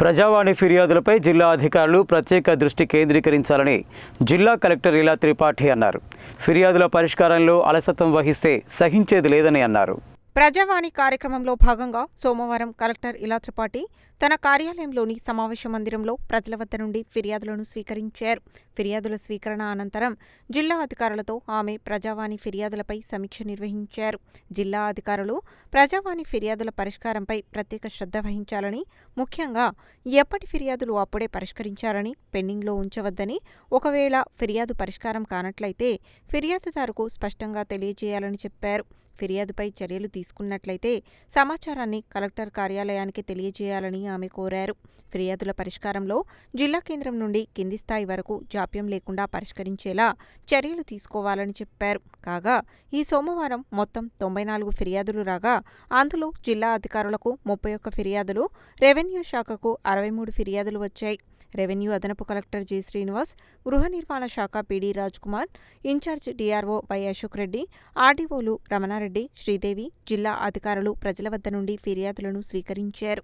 ప్రజావాణి ఫిర్యాదులపై జిల్లా అధికారులు ప్రత్యేక దృష్టి కేంద్రీకరించాలని జిల్లా కలెక్టర్ ఇలా త్రిపాఠి అన్నారు. ఫిర్యాదుల పరిష్కారంలో అలసత్వం వహిస్తే సహించేది లేదని అన్నారు. ప్రజావాణి కార్యక్రమంలో భాగంగా సోమవారం కలెక్టర్ ఇలా త్రిపాఠి తన కార్యాలయంలోని సమావేశ మందిరంలో ప్రజల వద్ద నుండి ఫిర్యాదులను స్వీకరించారు. ఫిర్యాదుల స్వీకరణ అనంతరం జిల్లా అధికారులతో ఆమె ప్రజావాణి ఫిర్యాదులపై సమీక్ష నిర్వహించారు. జిల్లా అధికారులు ప్రజావాణి ఫిర్యాదుల పరిష్కారంపై ప్రత్యేక శ్రద్ధ వహించాలని ముఖ్యంగా ఎప్పటి ఫిర్యాదులు అప్పుడే పరిష్కరించాలని పెండింగ్లో ఉంచవద్దని ఒకవేళ ఫిర్యాదు పరిష్కారం కానట్లయితే ఫిర్యాదుదారుకు స్పష్టంగా తెలియజేయాలని చెప్పారు. ఫిర్యాదుపై చర్యలు తీసుకున్నట్లయితే సమాచారాన్ని కలెక్టర్ కార్యాలయానికి తెలియజేయాలని ఆమె కోరారు. ఫిర్యాదుల పరిష్కారంలో జిల్లా కేంద్రం నుండి కింది స్థాయి వరకు జాప్యం లేకుండా పరిష్కరించేలా చర్యలు తీసుకోవాలని చెప్పారు. కాగా ఈ సోమవారం మొత్తం తొంభై నాలుగు ఫిర్యాదులు రాగా అందులో జిల్లా అధికారులకు ముప్పై ఒక్క ఫిర్యాదులు రెవెన్యూ శాఖకు అరవై మూడు ఫిర్యాదులు వచ్చాయి. రెవెన్యూ అదనపు కలెక్టర్ జి. శ్రీనివాస్ గృహ నిర్మాణ శాఖ PD Kumar in charge DRO Y. Ashok Reddy ఆర్డీఓలు Ramanareddy Sridevi జిల్లా అధికారులు ప్రజల వద్ద నుండి ఫిర్యాదులను స్వీకరించారు.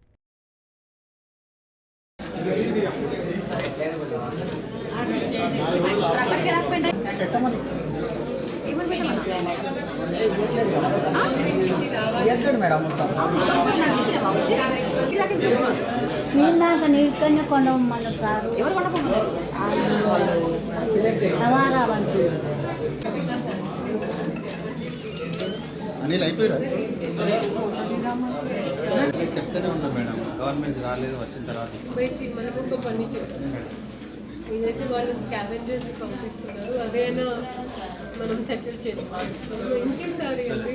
నిన్నాక నీటికన్నా కొండమన్నారు సార్ ఎవరు రవాణా అనిల్ అయిపోయారా చెప్తూనే ఉన్నా మేడం గవర్నమెంట్ రాలేదు వచ్చిన తర్వాత బేసి మనకు ఒక పని చేయాలి ఏదైతే వాళ్ళు స్కావెంజర్స్ పంపిస్తున్నారు అదైనా మనం సెటిల్ చేసుకోవాలి అండి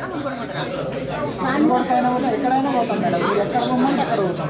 ఎక్కడికైనా కూడా ఎక్కడైనా పోతాం మేడం. ఎక్కడ పోమంటే అక్కడ పోతాం.